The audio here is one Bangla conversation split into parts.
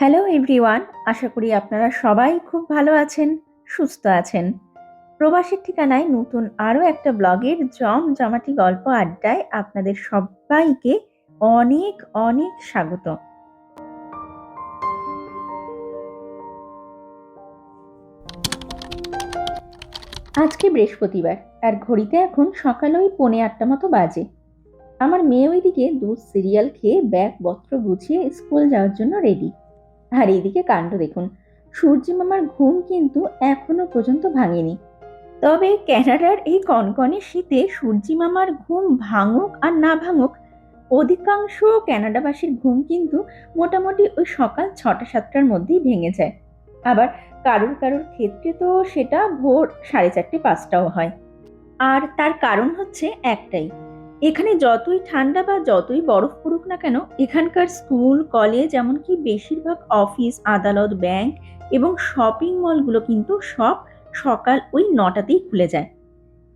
হ্যালো এভরিওয়ান আশা করি আপনারা সবাই খুব ভালো আছেন, সুস্থ আছেন। প্রবাসের ঠিকানায় নতুন আরও একটা ব্লগের জম জমাটি গল্প আড্ডায় আপনাদের সবাইকে অনেক অনেক স্বাগত। আজকে বৃহস্পতিবার, আর ঘড়িতে এখন সকাল ওই পৌনে আটটা মতো বাজে। আমার মেয়ে ওইদিকে দুধ, সিরিয়াল খেয়ে ব্যাগ পত্র গুছিয়ে স্কুল যাওয়ার জন্য রেডি আর এদিকে কাণ্ড দেখুন। সূর্যি মামার ঘুম কিন্তু এখনও পর্যন্ত ভাঙেনি। তবে ক্যানাডার এই কনকনে শীতে সূর্যি মামার ঘুম ভাঙুক আর না ভাঙুক, অধিকাংশ ক্যানাডাবাসীর ঘুম কিন্তু মোটামুটি ওই সকাল ছটা, সাতটার মধ্যেই ভেঙে যায়। আবার কারুর কারুর ক্ষেত্রে তো সেটা ভোর সাড়ে চারটে, পাঁচটাও হয়। আর তার কারণ হচ্ছে একটাই এখানে যতই ঠান্ডা বা যতই বরফ পড়ুক না কেন, এখানকার স্কুল, কলেজ, এমনকি বেশিরভাগ অফিস, আদালত, ব্যাংক এবং শপিং মলগুলো কিন্তু সব সকাল ওই নটাতেই খুলে যায়।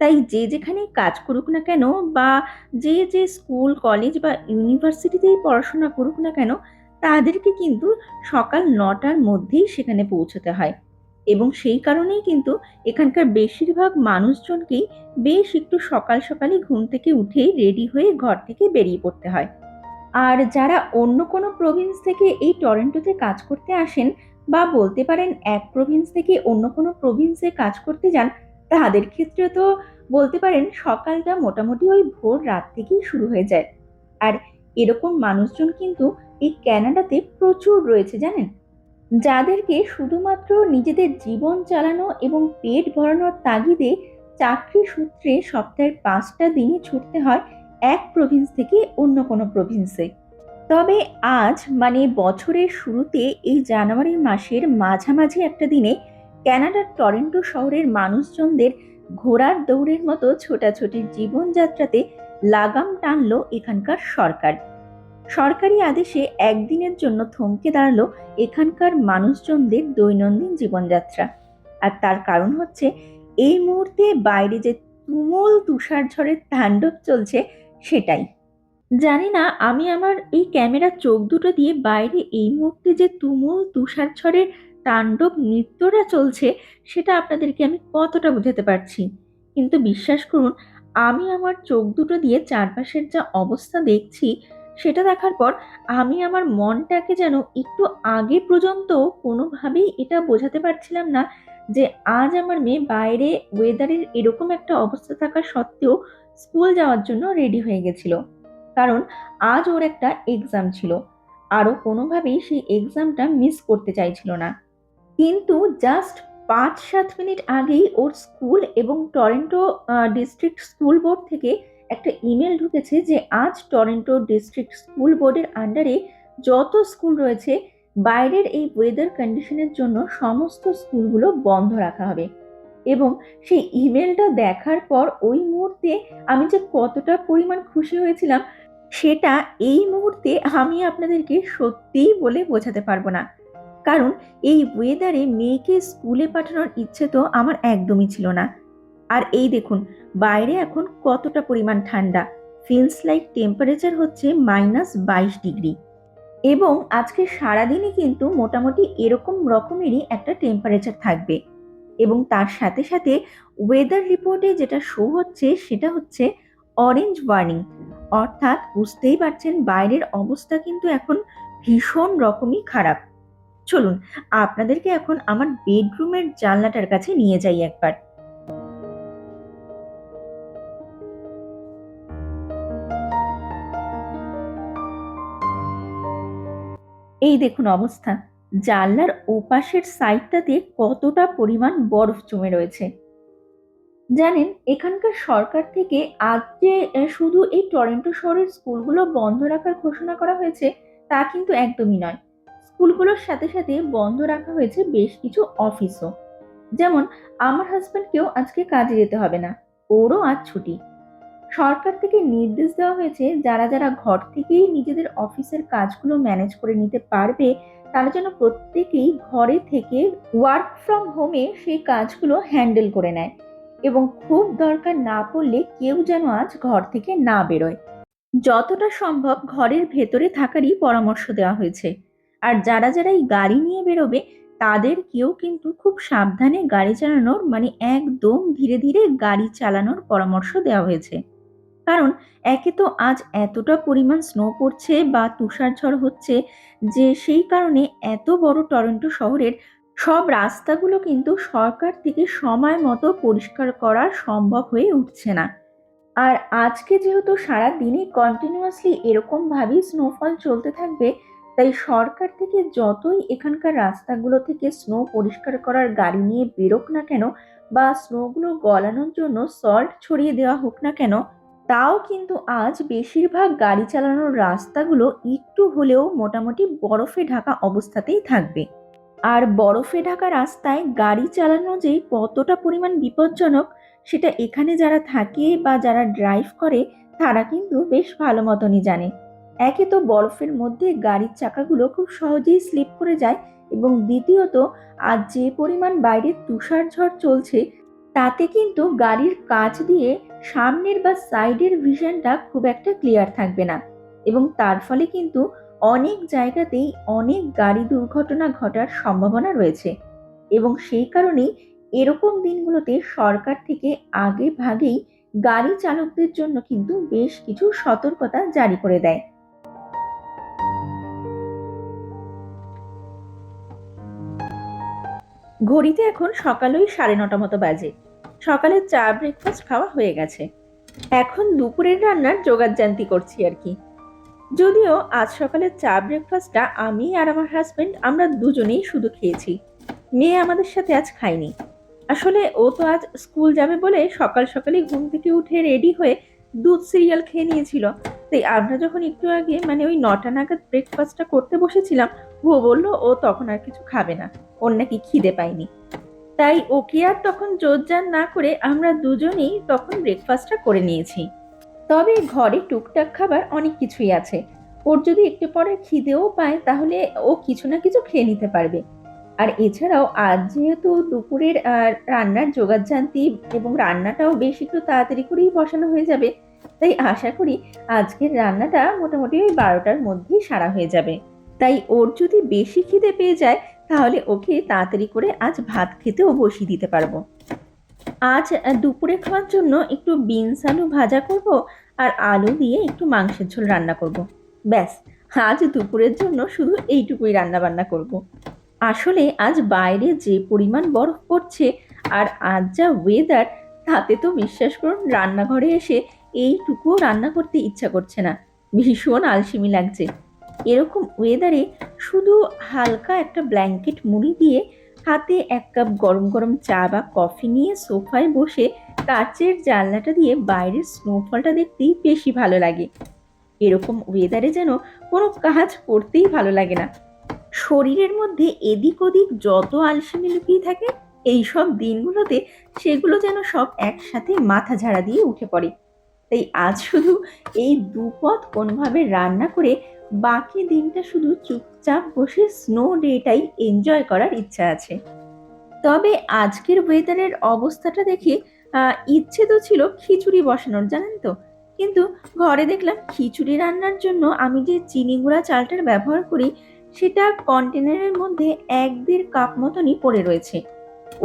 তাই যে যেখানেই কাজ করুক না কেন বা যে যে স্কুল, কলেজ বা ইউনিভার্সিটিতেই পড়াশোনা করুক না কেন, তাদেরকে কিন্তু সকাল নটার মধ্যেই সেখানে পৌঁছতে হয়। এবং সেই কারণেই কিন্তু এখানকার বেশিরভাগ মানুষজনকেই বেশ একটু সকাল সকালই ঘুম থেকে উঠেই রেডি হয়ে ঘর থেকে বেরিয়ে পড়তে হয়। আর যারা অন্য কোনো প্রভিন্স থেকে এই টরেন্টোতে কাজ করতে আসেন বা বলতে পারেন এক প্রভিন্স থেকে অন্য কোনো প্রভিন্সে কাজ করতে যান, তাদের ক্ষেত্রে তো বলতে পারেন সকালটা মোটামুটি ওই ভোর রাত থেকেই শুরু হয়ে যায়। আর এরকম মানুষজন কিন্তু এই ক্যানাডাতে প্রচুর রয়েছে জানেন? যাদেরকে শুধুমাত্র নিজেদের জীবন চালানো এবং পেট ভরানোর তাগিদে চাকরি সূত্রে সপ্তাহের পাঁচটা দিনই ছুটতে হয় এক প্রভিন্স থেকে অন্য কোনো প্রভিন্সে তবে আজ মানে বছরের শুরুতে এই জানুয়ারি মাসের মাঝামাঝি একটা দিনে ক্যানাডার টরেন্টো শহরের মানুষজনদের ঘোড়ার দৌড়ের মতো ছোটাছুটির জীবনযাত্রাতে লাগাম টানলো এখানকার সরকার। সরকারি আদেশে একদিনের জন্য থমকে দাঁড়াল এখানকার মানুষজনদের দৈনন্দিন জীবনযাত্রা। আর তার কারণ হচ্ছে, এই মুহূর্তে বাইরে যে তুমুল তুষার ঝড়ের তাণ্ডব চলছে, সেটাই। জানি না, আমি আমার এই ক্যামেরার চোখ দুটো দিয়ে বাইরে এই মুহূর্তে যে তুমুল তুষার ঝড়ের তাণ্ডব নৃত্যটা চলছে, সেটা আপনাদেরকে আমি কতটা বোঝাতে পারছি। কিন্তু বিশ্বাস করুন, আমি আমার চোখ দুটো দিয়ে চারপাশের যা অবস্থা দেখছি সেটা দেখার পর আমি আমার মনটাকে যেন একটু আগে পর্যন্ত কোনোভাবেই এটা বোঝাতে পারছিলাম না যে আজ আমার মেয়ে বাইরে ওয়েদারের এরকম একটা অবস্থা থাকা সত্ত্বেও স্কুল যাওয়ার জন্য রেডি হয়ে গেছিল। কারণ আজ ওর একটা এক্সাম ছিল। আরও কোনোভাবেই সেই এক্সামটা মিস করতে চাইছিল না। কিন্তু জাস্ট পাঁচ সাত মিনিট আগেই ওর স্কুল এবং টরেন্টো ডিস্ট্রিক্ট স্কুল বোর্ড থেকে একটা ইমেল ঢুকেছে যে আজ টরেন্টো ডিস্ট্রিক্ট স্কুল বোর্ডের আন্ডারে যত স্কুল রয়েছে, বাইরের এই ওয়েদার কন্ডিশনের জন্য সমস্ত স্কুলগুলো বন্ধ রাখা হবে। এবং সেই ইমেলটা দেখার পর ওই মুহূর্তে আমি যে কতটা পরিমাণ খুশি হয়েছিলাম, সেটা এই মুহূর্তে আমি আপনাদেরকে সত্যিই বলে বোঝাতে পারব না। কারণ এই ওয়েদারে মেয়েকে স্কুলে পাঠানোর ইচ্ছে তো আমার একদমই ছিল না। আর এই দেখুন, বাইরে এখন কতটা পরিমাণ ঠান্ডা। ফিলস লাইক টেম্পারেচার হচ্ছে মাইনাস বাইশ ডিগ্রি এবং আজকে সারাদিনই কিন্তু মোটামুটি এরকম রকমেরই একটা টেম্পারেচার থাকবে। এবং তার সাথে সাথে ওয়েদার রিপোর্টে যেটা শো হচ্ছে সেটা হচ্ছে অরেঞ্জ ওয়ার্নিং অর্থাৎ বুঝতেই পারছেন বাইরের অবস্থা কিন্তু এখন ভীষণ রকমই খারাপ। চলুন, আপনাদেরকে এখন আমার বেডরুমের জানলাটার কাছে নিয়ে যাই একবার। এই দেখুন অবস্থা। জানলার ওপাশের সাইডটাতে কতটা পরিমাণ বরফ জমে রয়েছে। জানেন, এখানকার সরকার থেকে আজ যে শুধু এই টরেন্টো শহরের স্কুলগুলো বন্ধ রাখার ঘোষণা করা হয়েছে, তা কিন্তু একদমই নয়। স্কুলগুলোর সাথে সাথে বন্ধ রাখা হয়েছে বেশ কিছু অফিসও যেমন, আমার হাজব্যান্ডকেও আজকে কাজে যেতে হবে না, ওরও আজ ছুটি। সরকার থেকে নির্দেশ দেওয়া হয়েছে, যারা যারা ঘর থেকেই নিজেদের অফিসের কাজগুলো ম্যানেজ করে নিতে পারবে, তারা যেন প্রত্যেকেই ঘরে থেকে ওয়ার্ক ফ্রম হোমে সেই কাজগুলো হ্যান্ডেল করে নেয়। এবং খুব দরকার না পড়লে কেউ যেন আজ ঘর থেকে না বেরোয়। যতটা সম্ভব ঘরের ভেতরে থাকারই পরামর্শ দেওয়া হয়েছে। আর যারা যারা এই গাড়ি নিয়ে বেরোবে, তাদেরকেও কিন্তু খুব সাবধানে গাড়ি চালানোর মানে একদম ধীরে ধীরে গাড়ি চালানোর পরামর্শ দেওয়া হয়েছে। কারণ একে তো আজ এতটা পরিমাণ স্নো পড়ছে বা তুষারঝড় হচ্ছে যে সেই কারণে এত বড় টরন্টো শহরের সব রাস্তাগুলো কিন্তু সরকার থেকে সময় মতো পরিষ্কার করা সম্ভব হয়ে উঠছে না। আর আজকে যেহেতু সারা দিনই কন্টিনিউয়াসলি এরকমভাবেই স্নোফল চলতে থাকবে, তাই সরকার থেকে যতই এখানকার রাস্তাগুলো থেকে স্নো পরিষ্কার করার গাড়ি নিয়ে বেরোক না কেন বা স্নোগুলো গলানোর জন্য সল্ট ছড়িয়ে দেওয়া হোক না কেন তাও কিন্তু আজ বেশিরভাগ গাড়ি চালানোর রাস্তাগুলো একটু হলেও মোটামুটি বরফে ঢাকা অবস্থাতেই থাকবে। আর বরফে ঢাকা রাস্তায় গাড়ি চালানো যে কতটা পরিমাণ বিপজ্জনক, সেটা এখানে যারা থাকে বা যারা ড্রাইভ করে, তারা কিন্তু বেশ ভালো মতনই জানে। একে তো বরফের মধ্যে গাড়ির চাকাগুলো খুব সহজেই স্লিপ করে যায় এবং দ্বিতীয়ত, আজ যে পরিমাণ বাইরে তুষার ঝড় চলছে তাতে কিন্তু গাড়ির কাচ দিয়ে সামনের বা সাইডের ভিশনটা খুব একটা ক্লিয়ার থাকবে না। এবং তার ফলে কিন্তু অনেক জায়গাতেই অনেক গাড়ি দুর্ঘটনা ঘটার সম্ভাবনা রয়েছে। এবং সেই কারণেই এরকম দিনগুলোতে সরকার থেকে আগে ভাগেই গাড়ি চালকদের জন্য কিন্তু বেশ কিছু সতর্কতা জারি করে দেয়। ঘড়িতে এখন সকাল ওই সাড়ে নটা মতো বাজে। সকালের চা ব্রেকফাস্ট খাওয়া হয়ে গেছে। এখন দুপুরের রান্নার জোগাড়জান্তি করছি আর কি। যদিও আজ সকালের চা ব্রেকফাস্টটা আমি আর আমার হাজবেন্ড আমরা দুজনেই শুধু খেয়েছি। মেয়ে আমাদের সাথে আজ খায়নি। আসলে ও তো আজ স্কুল যাবে বলে সকাল সকালই ঘুম থেকে উঠে রেডি হয়ে দুধ সিরিয়াল খেয়ে নিয়েছিল। তাই আমরা যখন একটু আগে মানে ওই নটা নাগাদ ব্রেকফাস্টটা করতে বসেছিলাম ও বলল, ও তখন আর কিছু খাবে না। ওর নাকি খিদে পায়নি। তাই ওকে আর তখন জোরজার না করে আমরা দুজনেই তখন ব্রেকফাস্টটা করে নিয়েছি। তবে ঘরে টুকটাক খাবার অনেক কিছুই আছে। ওর যদি একটু পরে খিদেও পায়, তাহলে ও কিছু না কিছু খেয়ে নিতে পারবে। আর এছাড়াও আজ যেহেতু দুপুরের রান্নার জোগাড়জান্তি এবং রান্নাটাও বেশ একটু তাড়াতাড়ি করেই বসানো হয়ে যাবে, তাই আশা করি আজকের রান্নাটা মোটামুটি ওই বারোটার মধ্যেই সারা হয়ে যাবে। তাই ওর যদি বেশি খিদে পেয়ে যায়, তাহলে ওকে তাড়াতাড়ি করে আজ ভাত খেতেও বসিয়ে দিতে পারব। আজ দুপুরে খাওয়ার জন্য একটু বিনস আলু ভাজা করব আর আলু দিয়ে একটু মাংসের ঝোল রান্না করব। ব্যাস, আজ দুপুরের জন্য শুধু এইটুকুই রান্না বান্না করব। আসলে আজ বাইরে যে পরিমাণ বরফ পড়ছে আর আজ যা ওয়েদার তাতে তো বিশ্বাস করুন রান্নাঘরে এসে এইটুকুও রান্না করতে ইচ্ছা করছে না। ভীষণ আলসেমি লাগছে। এরকম ওয়েদারে শুধু হালকা একটা ব্ল্যাঙ্কেট মুড়ি দিয়ে হাতে এক কাপ গরম গরম চা বা কফি নিয়ে সোফায় বসে কাচের জানলাটা দিয়ে বাইরের স্নোফলটা দেখতেই বেশি ভালো লাগে। এরকম ওয়েদারে যেন কোনো কাজ করতেই ভালো লাগে না। শরীরের মধ্যে এদিক ওদিক যত আলসেমি লুকিয়ে থাকে এই সব দিনগুলোতে সেগুলো যেন সব একসাথে মাথা ঝাড়া দিয়ে উঠে পড়ে। তাই আজ শুধু এই দুপদ কোনোভাবে রান্না করে বাকি দিনটা শুধু চুপচাপ বসে স্নো ডেটাই এনজয় করার ইচ্ছা আছে। তবে আজকের ওয়েদারের অবস্থাটা দেখে ইচ্ছে তো ছিল খিচুড়ি বসানোর, জানেন তো? কিন্তু ঘরে দেখলাম খিচুড়ি রান্নার জন্য আমি যে চিনি গুঁড়া চালটার ব্যবহার করি, সেটা কন্টেনারের মধ্যে এক দেড় কাপ মতনই পড়ে রয়েছে।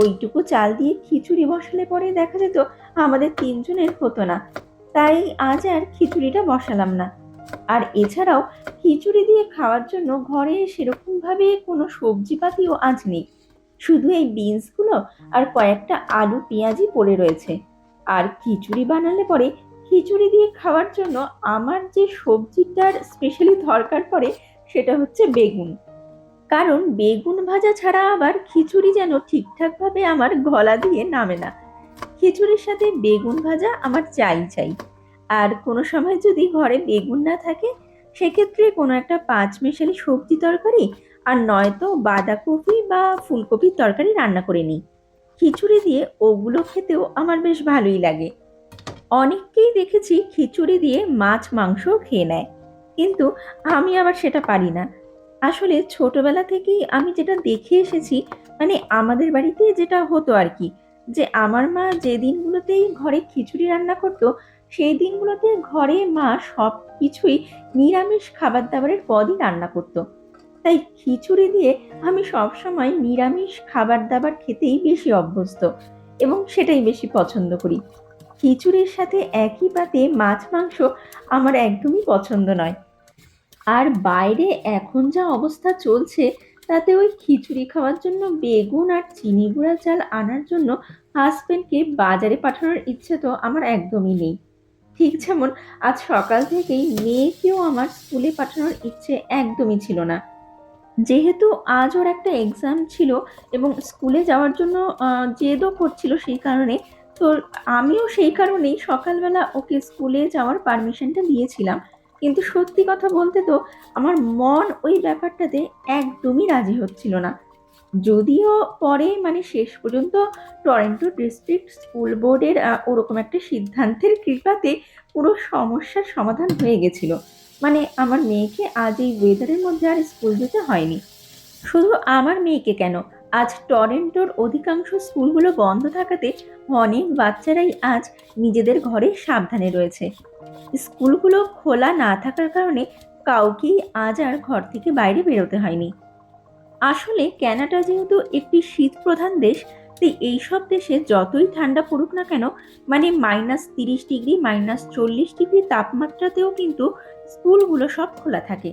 ওইটুকু চাল দিয়ে খিচুড়ি বসালে পরে দেখা যেত আমাদের তিনজনের হতো না। তাই আজ আর খিচুড়িটা বসালাম না। আর এছাড়াও খিচুড়ি দিয়ে খাওয়ার জন্য ঘরে সেরকমভাবে কোনো সবজিপাতিও আজ নেই। শুধু এই বিনসগুলো আর কয়েকটা আলু পেঁয়াজি পড়ে রয়েছে। আর খিচুড়ি বানালে পরে খিচুড়ি দিয়ে খাওয়ার জন্য আমার যে সবজিটার স্পেশালি দরকার পড়ে সেটা হচ্ছে বেগুন। কারণ বেগুন ভাজা ছাড়া আবার খিচুড়ি যেন ঠিকঠাকভাবে আমার গলা দিয়ে নামে না। খিচুড়ির সাথে বেগুন ভাজা আমার চাই চাই। আর কোনো সময় যদি ঘরে বেগুন না থাকে, সেক্ষেত্রে কোনো একটা পাঁচ মেশালি সবজি তরকারি আর নয়তো বাঁধাকপি বা ফুলকপির তরকারি রান্না করে নিই। খিচুড়ি দিয়ে ওগুলো খেতেও আমার বেশ ভালোই লাগে। অনেককেই দেখেছি খিচুড়ি দিয়ে মাছ, মাংসও খেয়ে নেয়। কিন্তু আমি আবার সেটা পারি না। আসলে ছোটবেলা থেকেই আমি যেটা দেখে এসেছি মানে আমাদের বাড়িতে যেটা হতো আর কি, যে আমার মা যে দিনগুলোতেই ঘরে খিচুড়ি রান্না করতো সেই দিনগুলোতে ঘরে মা সব কিছুই নিরামিষ খাবার দাবারের পদই রান্না করতো। তাই খিচুড়ি দিয়ে আমি সবসময় নিরামিষ খাবার দাবার খেতেই বেশি অভ্যস্ত এবং সেটাই বেশি পছন্দ করি। খিচুড়ির সাথে একই পাতে মাছ, মাংস আমার একদমই পছন্দ নয়। আর বাইরে এখন যা অবস্থা চলছে, তাতে ওই খিচুড়ি খাওয়ার জন্য বেগুন আর চিনি গুঁড়া চাল আনার জন্য হাজবেন্ডকে বাজারে পাঠানোর ইচ্ছে তো আমার একদমই নেই। ঠিক যেমন আজ সকাল থেকেই মেয়েকেও আমার স্কুলে পাঠানোর ইচ্ছে একদমই ছিল না। যেহেতু আজ ওর একটা এক্সাম ছিল এবং স্কুলে যাওয়ার জন্য জেদও করছিল সেই কারণে, তো আমিও সেই কারণেই সকালবেলা ওকে স্কুলে যাওয়ার পারমিশনটা দিয়েছিলাম। কিন্তু সত্যি কথা বলতে তো, আমার মন ওই ব্যাপারটাতে একদমই রাজি হচ্ছিল না। যদিও পরে মানে শেষ পর্যন্ত টরেন্টো ডিস্ট্রিক্ট স্কুল বোর্ডের ওরকম একটা সিদ্ধান্তের কৃপাতে পুরো সমস্যার সমাধান হয়ে গেছিল। মানে আমার মেয়েকে আজ এই ওয়েদারের মধ্যে আর স্কুল যেতে হয়নি। শুধু আমার মেয়েকে কেন? আজ টরেন্টোর অধিকাংশ স্কুলগুলো বন্ধ থাকাতে অনেক বাচ্চারাই আজ নিজেদের ঘরে সাবধানে রয়েছে। স্কুলগুলো খোলা না থাকার কারণে কাউকেই আজ আর ঘর থেকে বাইরে বেরোতে হয়নি। আসলে ক্যানাডা যেহেতু একটি শীত প্রধান দেশ, তাই এইসব দেশে যতই ঠান্ডা পড়ুক না কেন মানে মাইনাস তিরিশ ডিগ্রি, মাইনাস চল্লিশ ডিগ্রি তাপমাত্রাতেও কিন্তু স্কুলগুলো সব খোলা থাকে।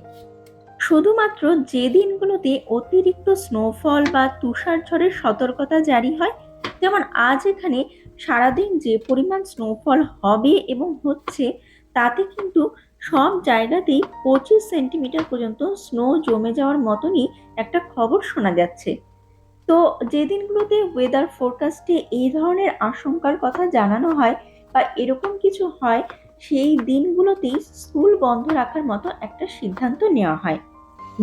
শুধুমাত্র যে দিনগুলোতে অতিরিক্ত স্নোফল বা তুষার ঝড়ের সতর্কতা জারি হয়, যেমন আজ এখানে সারাদিন যে পরিমাণ স্নোফল হবে এবং হচ্ছে, তাতে কিন্তু সব জায়গাতেই পঁচিশ সেন্টিমিটার পর্যন্ত স্নো জমে যাওয়ার মতনই একটা খবর শোনা যাচ্ছে। তো যে দিনগুলোতে ওয়েদার ফোরকাস্টে এই ধরনের আশঙ্কার কথা জানানো হয় বা এরকম কিছু হয়, সেই দিনগুলোতেই স্কুল বন্ধ রাখার মতো একটা সিদ্ধান্ত নেওয়া হয়।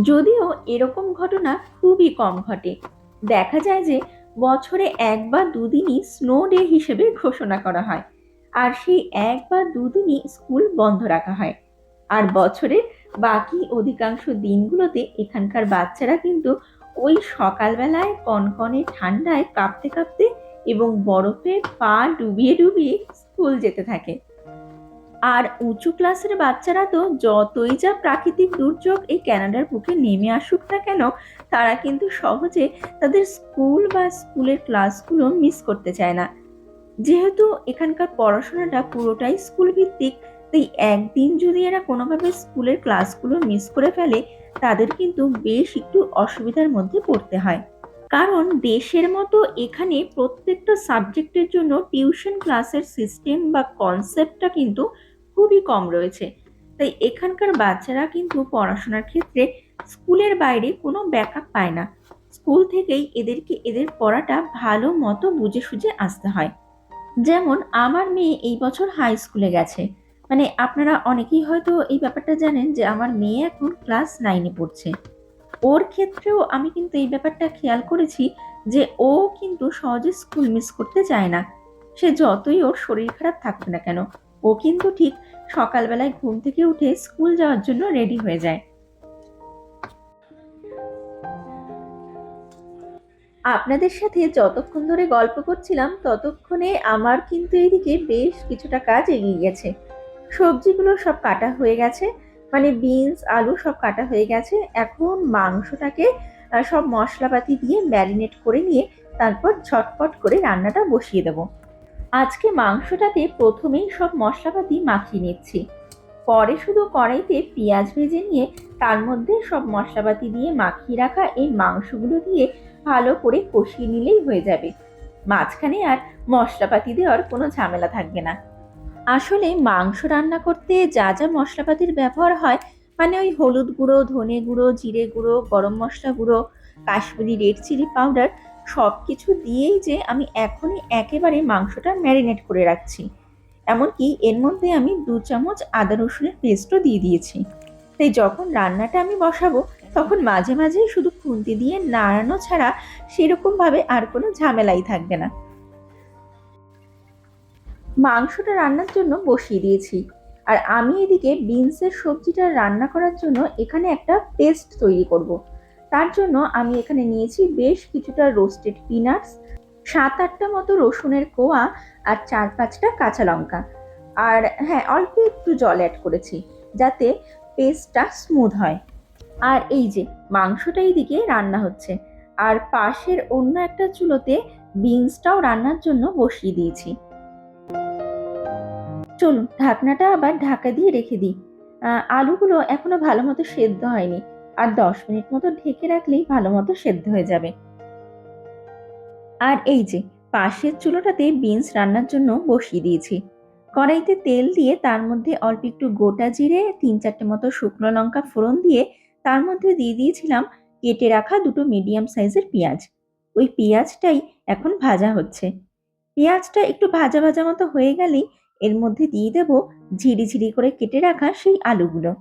যদিও এরকম ঘটনা খুবই কম ঘটে। দেখা যায় যে বছরে এক বা দুদিনই স্নো ডে হিসেবে ঘোষণা করা হয়। আর সেই এক বা দুদিনই স্কুল বন্ধ রাখা হয়। আর বছরের বাকি অধিকাংশ দিনগুলোতে এখানকার বাচ্চারা কিন্তু ওই সকালবেলায় কনকনে ঠান্ডায় কাঁপতে কাঁপতে এবং বরফে পা ডুবিয়ে ডুবিয়ে স্কুল যেতে থাকে। আর উঁচু ক্লাসের বাচ্চারা তো যতই যা প্রাকৃতিক দুর্যোগ এই ক্যানাডার বুকে নেমে আসুক না কেন, তারা কিন্তু সহজে তাদের স্কুল বা স্কুলের ক্লাসগুলো মিস করতে চায় না। যেহেতু এখানকার পড়াশোনাটা পুরোটাই স্কুল ভিত্তিক তাই একদিন যদি এরা কোনোভাবে স্কুলের ক্লাসগুলো মিস করে ফেলে, তাদের কিন্তু বেশ একটু অসুবিধার মধ্যে পড়তে হয়। কারণ দেশের মতো এখানে প্রত্যেকটা সাবজেক্টের জন্য টিউশন ক্লাসের সিস্টেম বা কনসেপ্টটা কিন্তু খুবই কম রয়েছে। তাই এখানকার বাচ্চারা কিন্তু পড়াশোনার ক্ষেত্রে স্কুলের বাইরে কোনো ব্যাকআপ পায় না। স্কুল থেকেই এদেরকে এদের পড়াটা ভালো মতো বুঝে সুঝে আসতে হয়। যেমন আমার মেয়ে এই বছর হাই স্কুলে গেছে। মানে আপনারা অনেকেই হয়তো এই ব্যাপারটা জানেন যে আমার মেয়ে এখন ক্লাস নাইনে পড়ছে। ওর ক্ষেত্রেও আমি কিন্তু এই ব্যাপারটা খেয়াল করেছি যে ও কিন্তু সহজে স্কুল মিস করতে চায় না। সে যতই ওর শরীর খারাপ থাকুক না কেন, ও কিন্তু ঠিক সকালবেলায় ঘুম থেকে উঠে স্কুল যাওয়ার জন্য রেডি হয়ে যায়। আপনাদের সাথে যতক্ষণ ধরে গল্প করছিলাম, ততক্ষণে আমার কিন্তু এদিকে বেশ কিছুটা কাজ এগিয়ে গেছে। সবজিগুলো সব কাটা হয়ে গেছে মানে বিনস আলু সব কাটা হয়ে গেছে। এখন মাংসটাকে সব মশলাপাতি দিয়ে ম্যারিনেট করে নিয়ে তারপর ঝটপট করে রান্নাটা বসিয়ে দেবো। আজকে মাংসটাতে প্রথমেই সব মশলাপাতি মাখিয়ে নিচ্ছি। পরে শুধু কড়াইতে পেঁয়াজ ভেজে নিয়ে তার মধ্যে সব মশলাপাতি দিয়ে মাখিয়ে রাখা এই মাংসগুলো দিয়ে ভালো করে কষিয়ে নিলেই হয়ে যাবে। মাঝখানে আর মশলাপাতি দেওয়ার কোনো ঝামেলা থাকবে না। আসলে মাংস রান্না করতে যা যা মশলাপাতির ব্যবহার হয় মানে ওই হলুদ গুঁড়ো, ধনে গুঁড়ো, জিরে গুঁড়ো, গরম মশলা গুঁড়ো, কাশ্মীরি রেড চিলি পাউডার সব কিছু দিয়েই যে আমি এখনই একেবারে মাংসটা ম্যারিনেট করে রাখছি। এমনকি এর মধ্যে আমি দু চামচ আদা রসুনের পেস্টও দিয়ে দিয়েছি। তাই যখন রান্নাটা আমি বসাবো, তখন মাঝে মাঝে শুধু খুন্তি দিয়ে নাড়ানো ছাড়া সেরকমভাবে আর কোনো ঝামেলাই থাকবে না। মাংসটা রান্নার জন্য বসিয়ে দিয়েছি। আর আমি এদিকে বিনসের সবজিটা রান্না করার জন্য এখানে একটা পেস্ট তৈরি করব। তার জন্য আমি এখানে নিয়েছি বেশ কিছুটা রোস্টেড পিনাটস, সাত আটটা মতো রসুনের কোয়া আর চার পাঁচটা কাঁচা লঙ্কা। আর হ্যাঁ অল্প একটু জল অ্যাড করেছি যাতে পেস্টটা স্মুথ হয়। আর এই যে মাংসটা এইদিকে রান্না হচ্ছে। আর পাশের অন্য একটা চুলোতে বিনসটাও রান্নার জন্য বসিয়ে দিয়েছি। চলুন, ঢাকনাটা আবার ঢাকা দিয়ে রেখে দিই। আলুগুলো এখনও ভালো মতো সেদ্ধ হয়নি। আর দশ মিনিট মতো ঢেকে রাখলেই ভালো মতো সেদ্ধ হয়ে যাবে। আর এই যে, পাশের চুলোটাতে বিনস রান্নার জন্য বসিয়ে দিয়েছি। কড়াইতে তেল দিয়ে তার মধ্যে অল্প একটু গোটা জিরে, তিন চারটে মতো শুকনো লঙ্কা ফোড়ন দিয়ে তার মধ্যে দিয়ে দিয়েছিলাম কেটে রাখা দুটো মিডিয়াম সাইজের পেঁয়াজ। ওই পেঁয়াজটাই এখন ভাজা হচ্ছে। পেঁয়াজটা একটু ভাজা ভাজা মতো হয়ে গেলেই এর মধ্যে দিয়ে দেব ঝিরি করে কেটে রাখা সেই আলুগুলো।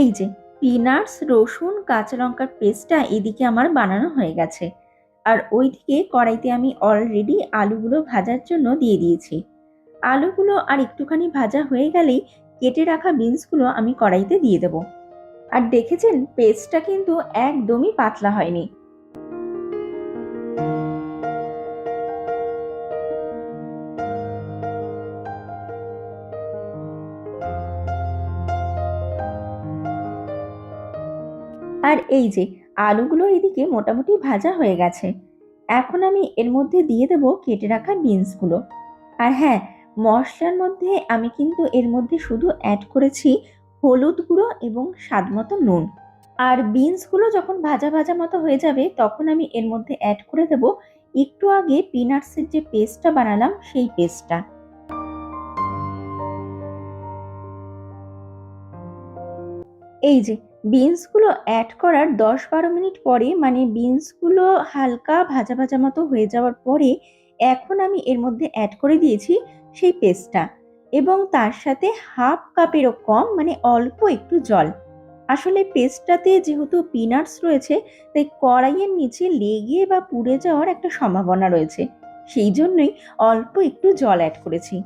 এই যে পিনাটস রসুন, কাঁচা লঙ্কার পেস্টটা এদিকে আমার বানানো হয়ে গেছে। আর ওইদিকে কড়াইতে আমি অলরেডি আলুগুলো ভাজার জন্য দিয়ে দিয়েছি। আলুগুলো আর একটুখানি ভাজা হয়ে গেলেই কেটে রাখা বিনসগুলো আমি কড়াইতে দিয়ে দেব। আর দেখেছেন পেস্টটা কিন্তু একদমই পাতলা হয়নি। আর এই যে, আলুগুলো এদিকে মোটামুটি ভাজা হয়ে গেছে। এখন আমি এর মধ্যে দিয়ে দেব কেটে রাখা বিনসগুলো। আর হ্যাঁ মশলার মধ্যে আমি কিন্তু এর মধ্যে শুধু অ্যাড করেছি হলুদ গুঁড়ো এবং স্বাদ মতো নুন। আর বিনসগুলো যখন ভাজা ভাজা মতো হয়ে যাবে, তখন আমি এর মধ্যে অ্যাড করে দেব একটু আগে পিনাটসের যে পেস্টটা বানালাম, সেই পেস্টটা এই যে বিনসগুলো অ্যাড করার দশ বারো মিনিট পরে মানে বিনসগুলো হালকা ভাজা ভাজা মতো হয়ে যাওয়ার পরে, এখন আমি এর মধ্যে অ্যাড করে দিয়েছি সেই পেস্টটা এবং তার সাথে হাফ কাপেরও কম মানে অল্প একটু জল। আসলে পেস্টটাতে যেহেতু পিনাটস রয়েছে, তাই কড়াইয়ের নিচে লেগে বা পুড়ে যাওয়ার একটা সম্ভাবনা রয়েছে। সেই জন্যই অল্প একটু জল অ্যাড করেছি।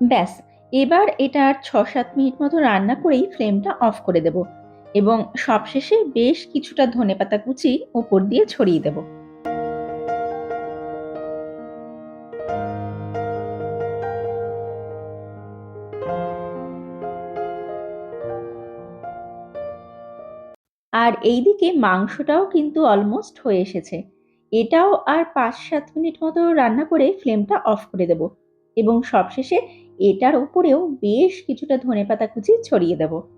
ব্যাস, এবার এটা আর ছ সাত মিনিট মতো রান্না করেই ফ্লেমটা অফ করে দেব। এবং সবশেষে বেশ কিছুটা ধনেপাতা কুচি ওপর দিয়ে ছড়িয়ে দেব। আর এইদিকে মাংসটাও কিন্তু অলমোস্ট হয়ে এসেছে। এটাও আর পাঁচ সাত মিনিট মতো রান্না করে ফ্লেমটা অফ করে দেব এবং সবশেষে এটার উপরেও বেশ কিছুটা ধনেপাতা কুচি ছড়িয়ে দেব।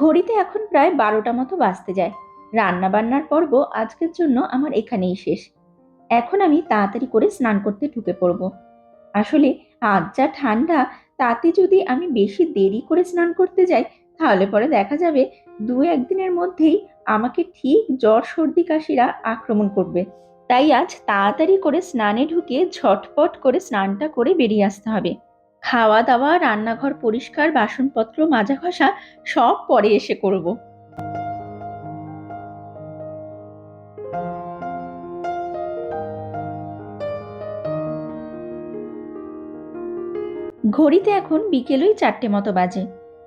ঘড়িতে এখন প্রায় বারোটা মতো বাজতে যায়। রান্না বান্নার পর্ব আজকের জন্য আমার এখানেই শেষ। এখন আমি তাড়াতাড়ি করে স্নান করতে ঢুকে পড়ব। আসলে আজ যা ঠান্ডা, তাতে যদি আমি বেশি দেরি করে স্নান করতে যাই, তাহলে পরে দেখা যাবে দু একদিনের মধ্যেই আমাকে ঠিক জ্বর, সর্দি, কাশিরা আক্রমণ করবে। তাই আজ তাড়াতাড়ি করে স্নানে ঢুকে ঝটপট করে স্নানটা করে বেরিয়ে আসতে হবে। খাওয়া দাওয়া, রান্নাঘর পরিষ্কার, বাসনপত্র মাজা ঘষা, সব পরে এসে করব। ঘড়িতে এখন বিকেল ওই চারটে মতো বাজে।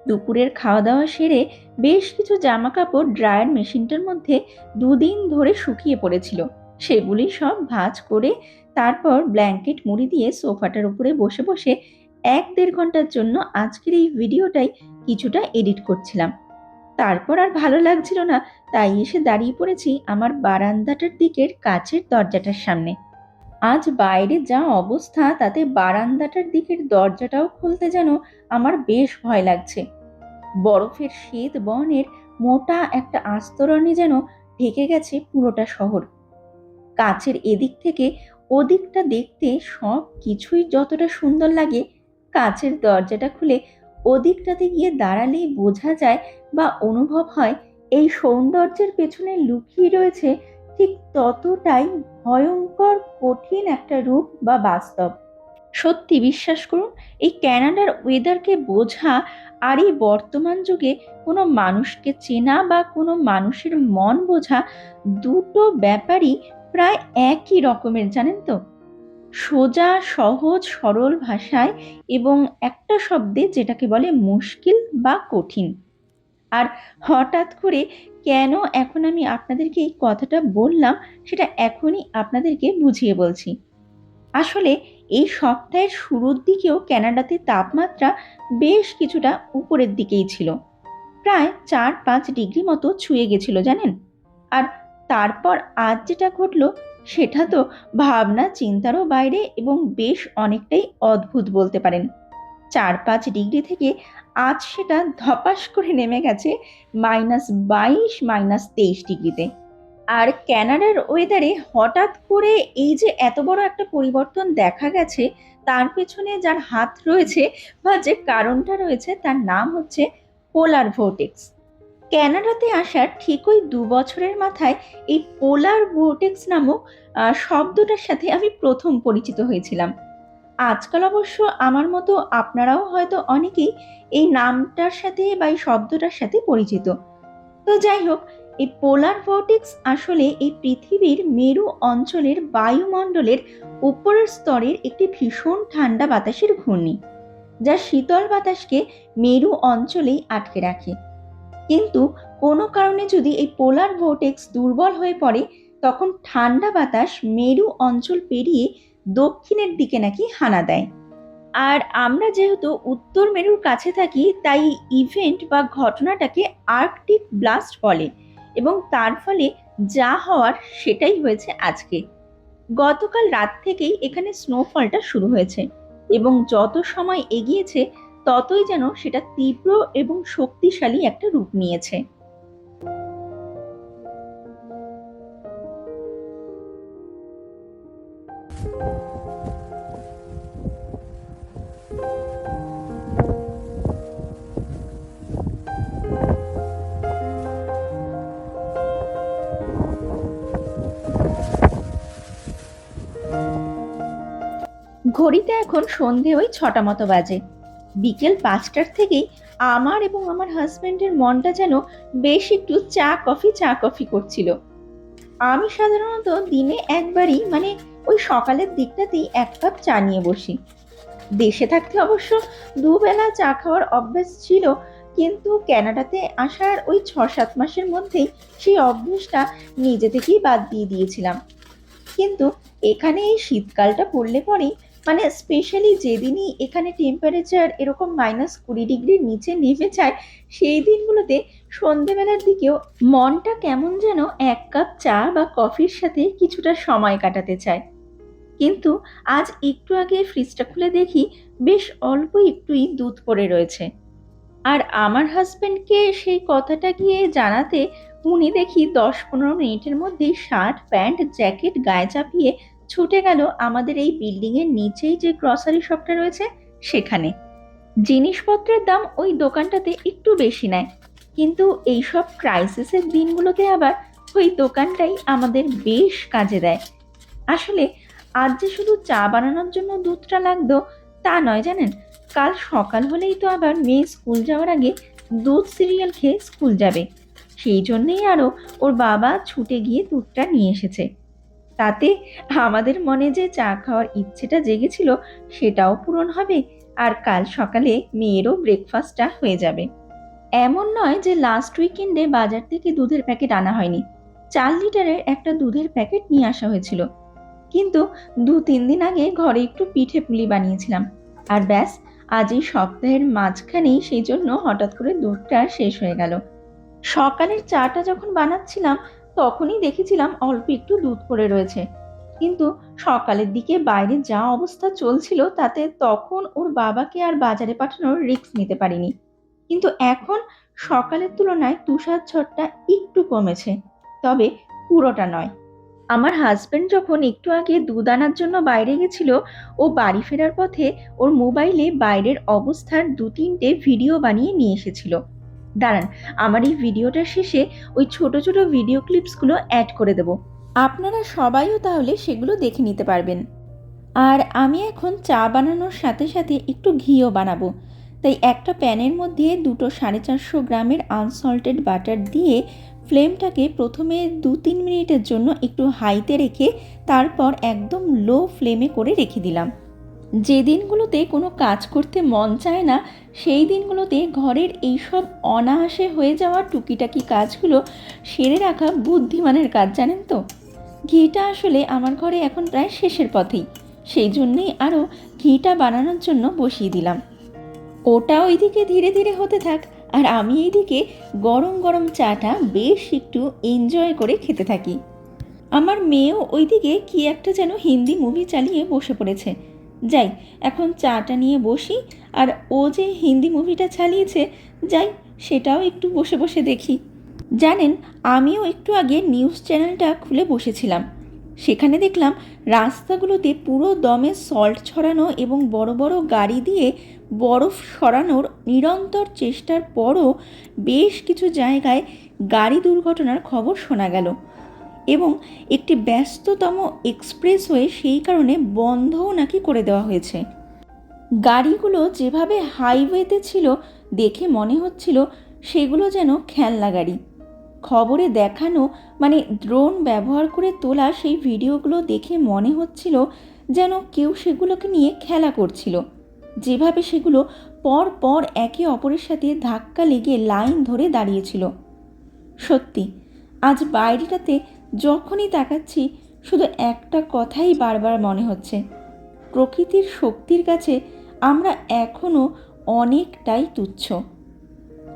দুপুরের খাওয়া দাওয়া সেরে বেশ কিছু জামা কাপড় ড্রায়ার মেশিনটার মধ্যে দুদিন ধরে শুকিয়ে পড়েছিল। সেগুলি সব ভাঁজ করে তারপর ব্ল্যাঙ্কেট মুড়ি দিয়ে সোফাটার উপরে বসে বসে এক দেড় ঘণ্টার জন্য আজকের এই ভিডিওটাই কিছুটা এডিট করছিলাম। তারপর আর ভালো লাগছিল না, তাই এসে দাঁড়িয়ে পড়েছি আমার বারান্দাটার দিকের কাছের দরজাটার সামনে। আজ বাইরে যা অবস্থা, তাতে বারান্দাটার দিকের দরজাটাও খুলতে যেন আমার বেশ ভয় লাগছে। বরফের শীত বনের মোটা একটা আস্তরণে যেন ঢেকে গেছে পুরোটা শহর। কাছের এদিক থেকে ওদিকটা দেখতে সব কিছুই যতটা সুন্দর লাগে কাছের দরজাটা খুলে ওদিকটাতে গিয়ে দাঁড়ালেই বোঝা যায় বা অনুভব হয়, এই সৌন্দর্যের পেছনে লুকিয়ে রয়েছে ঠিক ততটাই ভয়ঙ্কর, কঠিন একটা রূপ বা বাস্তব। সত্যি বিশ্বাস করুন, এই ক্যানাডার ওয়েদারকে বোঝা আর এই বর্তমান যুগে কোনো মানুষকে চেনা বা কোনো মানুষের মন বোঝা দুটো ব্যাপারই প্রায় একই রকমের, জানেন তো? সোজা, সহজ, সরল ভাষায় এবং একটা শব্দে যেটাকে বলে মুশকিল বা কঠিন। আর হঠাৎ করে কেন এখন আমি আপনাদেরকে এই কথাটা বললাম, সেটা এখনই আপনাদেরকে বুঝিয়ে বলছি। আসলে এই সপ্তাহের শুরুর দিকেও ক্যানাডাতে তাপমাত্রা বেশ কিছুটা উপরের দিকেই ছিল। প্রায় চার পাঁচ ডিগ্রি মতো ছুঁয়ে গেছিল, জানেন? আর তারপর আজ যেটা ঘটলো সেটা তো ভাবনা, চিন্তারও বাইরে এবং বেশ অনেকটাই অদ্ভুত বলতে পারেন। চার পাঁচ ডিগ্রি থেকে আজ সেটা ধপাস করে নেমে গেছে মাইনাস বাইশ, মাইনাস তেইশ ডিগ্রিতে। আর ক্যানাডার ওয়েদারে হঠাৎ করে এই যে এত বড় একটা পরিবর্তন দেখা গেছে, তার পেছনে যার হাত রয়েছে বা যে কারণটা রয়েছে, তার নাম হচ্ছে পোলার ভোটেক্স ক্যানাডাতে আসার ঠিক ওই দু বছরের মাথায় এই পোলার ভোটেক্স নামক শব্দটার সাথে আমি প্রথম পরিচিত হয়েছিলাম। আজকাল অবশ্য আমার মতো আপনারাও হয়তো অনেকেই এই নামটার সাথে বা এই শব্দটার সাথে পরিচিত। তো যাই হোক, এই পোলার ভোর্টেক্স আসলে এই পৃথিবীর মেরু অঞ্চলের বায়ুমণ্ডলের উপরের স্তরের একটি ভীষণ ঠান্ডা বাতাসের ঘূর্ণি, যা শীতল বাতাসকে মেরু অঞ্চলেই আটকে রাখে। কিন্তু কোনো কারণে যদি এই পোলার ভোটেক্স দুর্বল হয়ে পড়ে, তখন ঠান্ডা বাতাস মেরু অঞ্চল পেরিয়ে দক্ষিণের দিকে নাকি হানা দেয়। আর আমরা যেহেতু উত্তর মেরুর কাছে থাকি, তাই ইভেন্ট বা ঘটনাটাকে আর্কটিক ব্লাস্ট বলে এবং তার ফলে যা হওয়ার সেটাই হয়েছে আজকে। গতকাল রাত থেকেই এখানে স্নোফলটা শুরু হয়েছে এবং যত সময় এগিয়েছে ততই যেন সেটা তীব্র এবং শক্তিশালী একটা রূপ নিয়েছে। ঘড়িতে এখন সন্ধে ওই ছটা মতো বাজে। বিকেল পাঁচটার থেকেই আমার এবং আমার হাজব্যান্ডের মনটা যেন বেশ একটু চা কফি চা কফি করছিল। আমি সাধারণত দিনে একবারই মানে ওই সকালের দিকটাতেই এক কাপ চা নিয়ে বসি। দেশে থাকতে অবশ্য দুবেলা চা খাওয়ার অভ্যাস ছিল, কিন্তু ক্যানাডাতে আসার ওই ছ সাত মাসের মধ্যেই সেই অভ্যাসটা নিজে থেকেই বাদ দিয়ে দিয়েছিলাম। কিন্তু এখানে এই শীতকালটা পড়লে পরেই মানে স্পেশালি যেদিনই এখানে টেম্পারেচার এরকম মাইনাস কুড়ি ডিগ্রির নিচে নেমে যায়, সেই দিনগুলোতে সন্ধেবেলার দিকেও মনটা কেমন যেন এক কাপ চা বা কফির সাথে কিছুটা সময় কাটাতে চায়। কিন্তু আজ একটু আগে ফ্রিজটা খুলে দেখি বেশ অল্প একটুই দুধ পড়ে রয়েছে। আর আমার হাজবেন্ডকে সেই কথাটা গিয়ে জানাতে উনি দেখি দশ পনেরো মিনিটের মধ্যেই শার্ট, প্যান্ট জ্যাকেট গায়ে চাপিয়ে ছুটে গেল আমাদের এই বিল্ডিং এর নিচেই যে গ্রসারি শপটা রয়েছে, সেখানে। জিনিসপত্রের দাম ওই দোকানটাতে একটু বেশি নেয়। কিন্তু এইসব ক্রাইসিসের দিনগুলোতে আবার ওই দোকানটাই আমাদের বেশ কাজে দেয়। আসলে, আজ যে শুধু চা বানানোর জন্য দুধটা লাগতো, তা নয় জানেন? কাল সকাল হলেই তো আবার মেয়ে স্কুল যাওয়ার আগে দুধ সিরিয়াল খেয়ে স্কুল যাবে। সেই জন্যেই আরও ওর বাবা ছুটে গিয়ে দুধটা নিয়ে এসেছে। তাতে আমাদের মনে যে চা খাওয়ার ইচ্ছেটা জেগেছিল সেটাও পূরণ হবে আর কাল সকালে মেয়েরও ব্রেকফাস্টটা হয়ে যাবে। এমন নয় যে লাস্ট উইকেন্ডে বাজার থেকে দুধের প্যাকেট আনা হয়নি। চার লিটারের একটা দুধের প্যাকেট নিয়ে আসা হয়েছিল। কিন্তু দু তিন দিন আগে ঘরে একটু পিঠে পুলি বানিয়েছিলাম। আর ব্যাস, আজ এই সপ্তাহের মাঝখানেই সেই জন্য হঠাৎ করে দুধটা শেষ হয়ে গেল। সকালের চাটা যখন বানাচ্ছিলাম তখনই দেখেছিলাম অল্প একটু দুধ পড়ে রয়েছে। কিন্তু সকালের দিকে বাইরে যা অবস্থা চলছিল তাতে তখন ওর বাবাকে আর বাজারে পাঠানোর রিস্ক নিতে পারিনি। কিন্তু এখন সকালের তুলনায় তুষার ঝড়টা একটু কমেছে, তবে পুরোটা নয়। আমার হাজবেন্ড যখন একটু আগে দুধ আনার জন্য বাইরে গেছিল, ও বাড়ি ফেরার পথে ওর মোবাইলে বাইরের অবস্থার দু তিনটে ভিডিও বানিয়ে নিয়ে এসেছিল। দাঁড়ান, আমার এই ভিডিওটার শেষে ওই ছোট ছোট ভিডিও ক্লিপসগুলো অ্যাড করে দেব। আপনারা সবাইও তাহলে সেগুলো দেখে নিতে পারবেন। আর আমি এখন চা বানানোর সাথে সাথে একটু ঘিও বানাবো। তাই একটা প্যানের মধ্যে দুটো সাড়ে চারশো গ্রামের আনসল্টেড বাটার দিয়ে ফ্লেমটাকে প্রথমে দু তিন মিনিটের জন্য একটু হাইতে রেখে তারপর একদম লো ফ্লেমে করে রেখে দিলাম। যে দিনগুলোতে কোনো কাজ করতে মন চায় না, সেই দিনগুলোতে ঘরের এইসব অনায়াসে হয়ে যাওয়া টুকিটাকি কাজগুলো সেরে রাখা বুদ্ধিমানের কাজ, জানেন তো? ঘিটা আসলে আমার ঘরে এখন প্রায় শেষের পথেই। সেই জন্যেই আরও ঘিটা বানানোর জন্য বসিয়ে দিলাম। ওটা ওইদিকে ধীরে ধীরে হতে থাক, আর আমি এইদিকে গরম গরম চাটা বেশ একটু এনজয় করে খেতে থাকি। আমার মেয়েও ওইদিকে কি একটা যেন হিন্দি মুভি চালিয়ে বসে পড়েছে। যাই, এখন চাটা নিয়ে বসি, আর ও যে হিন্দি মুভিটা চালিয়েছে, যাই, সেটাও একটু বসে বসে দেখি। জানেন, আমিও একটু আগে নিউজ চ্যানেলটা খুলে বসেছিলাম। সেখানে দেখলাম, রাস্তাগুলোতে পুরো দমে সল্ট ছড়ানো এবং বড় বড় গাড়ি দিয়ে বরফ সরানোর নিরন্তর চেষ্টার পরও বেশ কিছু জায়গায় গাড়ি দুর্ঘটনার খবর শোনা গেল। এবং একটি ব্যস্ততম এক্সপ্রেসওয়ে সেই কারণে বন্ধও নাকি করে দেওয়া হয়েছে। গাড়িগুলো যেভাবে হাইওয়েতে ছিল, দেখে মনে হচ্ছিল সেগুলো যেন খেলনা গাড়ি। খবরে দেখানো মানে ড্রোন ব্যবহার করে তোলা সেই ভিডিওগুলো দেখে মনে হচ্ছিল যেন কেউ সেগুলোকে নিয়ে খেলা করছিল। যেভাবে সেগুলো পর পর একে অপরের সাথে ধাক্কা লেগে লাইন ধরে দাঁড়িয়েছিল। সত্যি, আজ বাইরেটাতে যখনই তাকাচ্ছি, শুধু একটা কথাই বারবার মনে হচ্ছে। প্রকৃতির শক্তির কাছে আমরা এখনও অনেকটাই তুচ্ছ।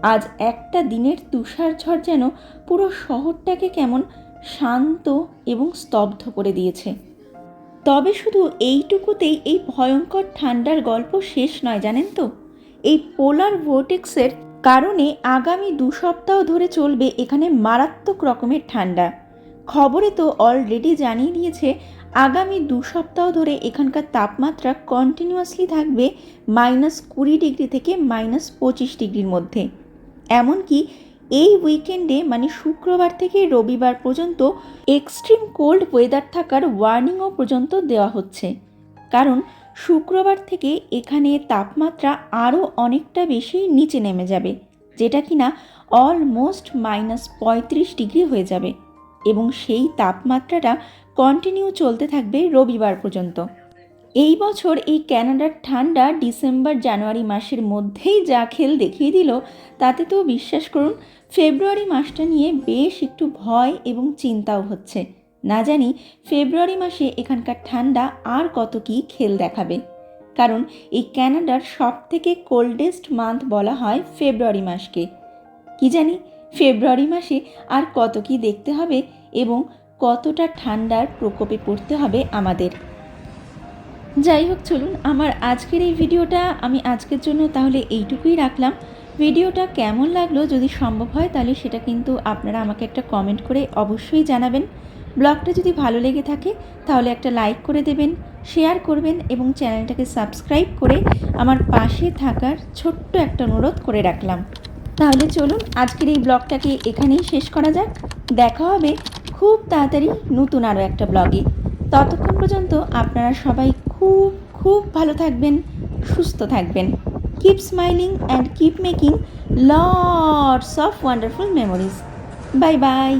আজ একটা দিনের তুষার ঝড় যেন পুরো শহরটাকে কেমন শান্ত এবং স্তব্ধ করে দিয়েছে। তবে শুধু এইটুকুতেই এই ভয়ঙ্কর ঠান্ডার গল্প শেষ নয়, জানেন তো? এই পোলার ভোটেক্সের কারণে আগামী দু সপ্তাহ ধরে চলবে এখানে মারাত্মক রকমের ঠান্ডা। খবরে তো অলরেডি জানিয়ে দিয়েছে, আগামী দু সপ্তাহ ধরে এখানকার তাপমাত্রা কন্টিনিউয়াসলি থাকবে মাইনাস কুড়ি ডিগ্রি থেকে মাইনাস পঁচিশ ডিগ্রির মধ্যে। এমনকি এই উইকেন্ডে মানে শুক্রবার থেকে রবিবার পর্যন্ত এক্সট্রিম কোল্ড ওয়েদার থাকার ওয়ার্নিংও পর্যন্ত দেওয়া হচ্ছে। কারণ শুক্রবার থেকে এখানে তাপমাত্রা আরও অনেকটা বেশি নিচে নেমে যাবে, যেটা কিনা অলমোস্ট মাইনাস পঁয়ত্রিশ ডিগ্রি হয়ে যাবে। এবং সেই তাপমাত্রাটা কন্টিনিউ চলতে থাকবে রবিবার পর্যন্ত। এই বছর এই ক্যানাডার ঠান্ডা ডিসেম্বর, জানুয়ারি মাসের মধ্যেই যা খেল দেখিয়ে দিল, তাতে তো বিশ্বাস করুন, ফেব্রুয়ারি মাসটা নিয়ে বেশ একটু ভয় এবং চিন্তাও হচ্ছে। না জানি ফেব্রুয়ারি মাসে এখানকার ঠান্ডা আর কত কি খেল দেখাবে। কারণ এই ক্যানাডার সব থেকে কোল্ডেস্ট মান্থ বলা হয় ফেব্রুয়ারি মাসকে। কি জানি ফেব্রুয়ারি মাসে আর কত কি দেখতে হবে এবং কতটা ঠান্ডার প্রকোপে পড়তে হবে আমাদের। যাই হোক, চলুন আমার আজকের এই ভিডিওটা আমি আজকের জন্য তাহলে এইটুকুই রাখলাম। ভিডিওটা কেমন লাগল যদি সম্ভব হয় তাহলে সেটা কিন্তু আপনারা আমাকে একটা কমেন্ট করে অবশ্যই জানাবেন। ব্লগটা যদি ভালো লেগে থাকে তাহলে একটা লাইক করে দেবেন শেয়ার করবেন এবং চ্যানেলটাকে সাবস্ক্রাইব করে আমার পাশে থাকার ছোট্ট একটা অনুরোধ করে রাখলাম। তাহলে চলুন আজকের এই ব্লগটাকে এখানেই শেষ করা যাক। দেখা হবে খুব তাড়াতাড়ি নতুন আরও একটা ব্লগে। ততক্ষণ পর্যন্ত আপনারা সবাই খুব খুব ভালো থাকবেন, সুস্থ থাকবেন। Keep smiling and keep making lots of wonderful memories bye bye